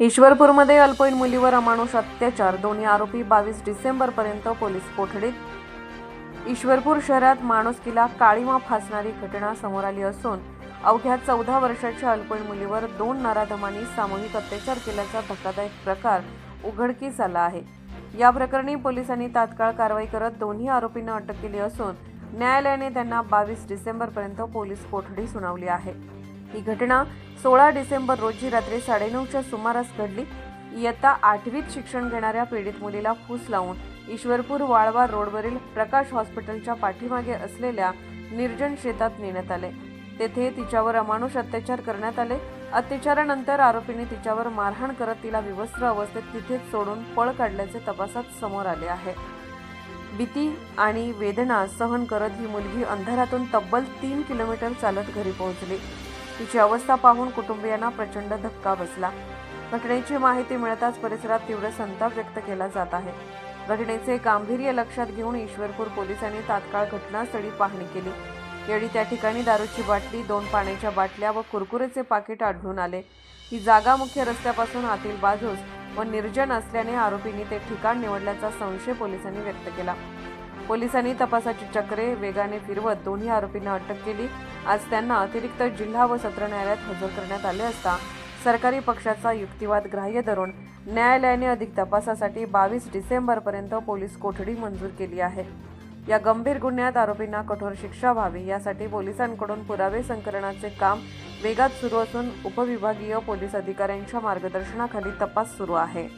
ईश्वरपूरमध्ये अल्पवयीन मुलीवर अमानुष अत्याचार. दोन्ही आरोपी बावीस डिसेंबरपर्यंत पोलीस कोठडीत. ईश्वरपूर शहरात माणुसकीला काळीमा फासणारी घटना समोर आली असून अवघ्या चौदा वर्षाच्या अल्पवयीन मुलीवर दोन नराधमांनी सामूहिक अत्याचार केल्याचा धक्कादायक प्रकार उघडकीस आला आहे. या प्रकरणी पोलिसांनी तात्काळ कारवाई करत दोन्ही आरोपींना अटक केली असून न्यायालयाने त्यांना बावीस डिसेंबरपर्यंत पोलीस कोठडी सुनावली आहे. ही घटना सोळा डिसेंबर रोजी रात्री साडेनऊच्या सुमारास घडली. इयत्ता आठवीत शिक्षण घेणाऱ्या पीडित मुलीला फूस लावून ईश्वरपूर वाळवा रोडवरील प्रकाश हॉस्पिटलच्या पाठीमागे असलेल्या निर्जन शेतात नेण्यात आले. तेथे तिच्यावर अमानुष अत्याचार करण्यात आले. अत्याचारानंतर आरोपींनी तिच्यावर मारहाण करत तिला विवस्त्र अवस्थेत तिथेच सोडून पळ काढल्याचे तपासात समोर आले आहे. भीती आणि वेदना सहन करत ही मुलगी अंधारातून तब्बल तीन किलोमीटर चालत घरी पोहोचली. तिची अवस्था पाहून कुटुंबियांना प्रचंड धक्का बसला. घटनेची माहिती मिळताच परिसरात तीव्र संताप व्यक्त केला जात आहे. घटनेचे गांभीर्य लक्षात घेऊन ईश्वरपूर पोलिसांनी तात्काळ घटनास्थळी पाहणी केली. यावेळी त्या ठिकाणी दारूची बाटली दोन पाण्याच्या बाटल्या व कुरकुरेचे पाकिट आढळून आले. ही जागा मुख्य रस्त्यापासून आतील बाजूस व निर्जन असल्याने आरोपींनी ते ठिकाण निवडल्याचा संशय पोलिसांनी व्यक्त केला. पोलिसांनी तपासाची चक्रे वेगाने फिरवत दोन्ही आरोपींना अटक केली. आज त्यांना अतिरिक्त जिल्हा व सत्र न्यायालयात हजर करण्यात आले असता सरकारी पक्षाचा युक्तिवाद ग्राह्य धरून न्यायालयाने अधिक तपासासाठी बावीस डिसेंबरपर्यंत पोलीस कोठडी मंजूर केली आहे. या गंभीर गुन्ह्यात आरोपींना कठोर शिक्षा व्हावी यासाठी पोलिसांकडून पुरावे संकलनाचे काम वेगात सुरू असून उपविभागीय पोलीस अधिकाऱ्यांच्या मार्गदर्शनाखाली तपास सुरू आहे.